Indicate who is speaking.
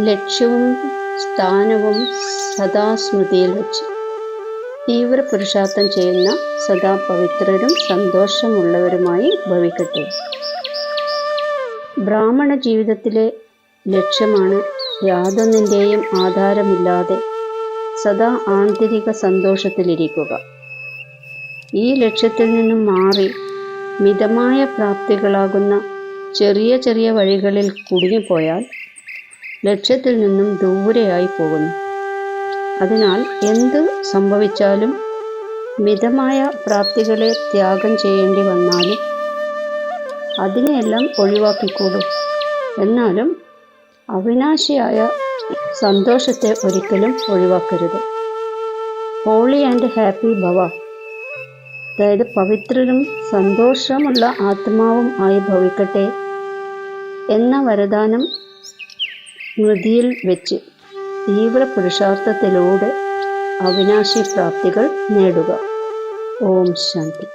Speaker 1: ലക്ഷ്യവും സ്ഥാനവും സദാസ്മൃതിയിൽ വച്ച്. തീവ്ര പുരുഷാർത്ഥം ചെയ്യുന്ന സദാ പവിത്രരും സന്തോഷമുള്ളവരുമായി ഭവിക്കട്ടെ. ബ്രാഹ്മണ ജീവിതത്തിലെ ലക്ഷ്യമാണ് യാതൊന്നിന്റെയും ആധാരമില്ലാതെ സദാ ആന്തരിക സന്തോഷത്തിലിരിക്കുക. ഈ ലക്ഷ്യത്തിൽ നിന്നും മാറി മിതമായ പ്രാപ്തികളാകുന്ന ചെറിയ ചെറിയ വഴികളിൽ കുടുങ്ങിപ്പോയാൽ ലക്ഷ്യത്തിൽ നിന്നും ദൂരെയായി പോകുന്നു. അതിനാൽ എന്ത് സംഭവിച്ചാലും മിതമായ പ്രാപ്തികളെ ത്യാഗം ചെയ്യേണ്ടി വന്നാലും അതിനെയെല്ലാം ഒഴിവാക്കിക്കൂടും. എന്നാലും അവിനാശിയായ സന്തോഷത്തെ ഒരിക്കലും ഒഴിവാക്കരുത്. ഹോളി ആൻഡ് ഹാപ്പി ഭവ. അതായത് പവിത്രരും സന്തോഷമുള്ള ആത്മാവും ആയി ഭവിക്കട്ടെ എന്ന വരദാനം സ്മൃതിയിൽ വെച്ച് തീവ്ര പുരുഷാർത്ഥത്തിലൂടെ അവിനാശി പ്രാപ്തികൾ നേടുക. ഓം ശാന്തി.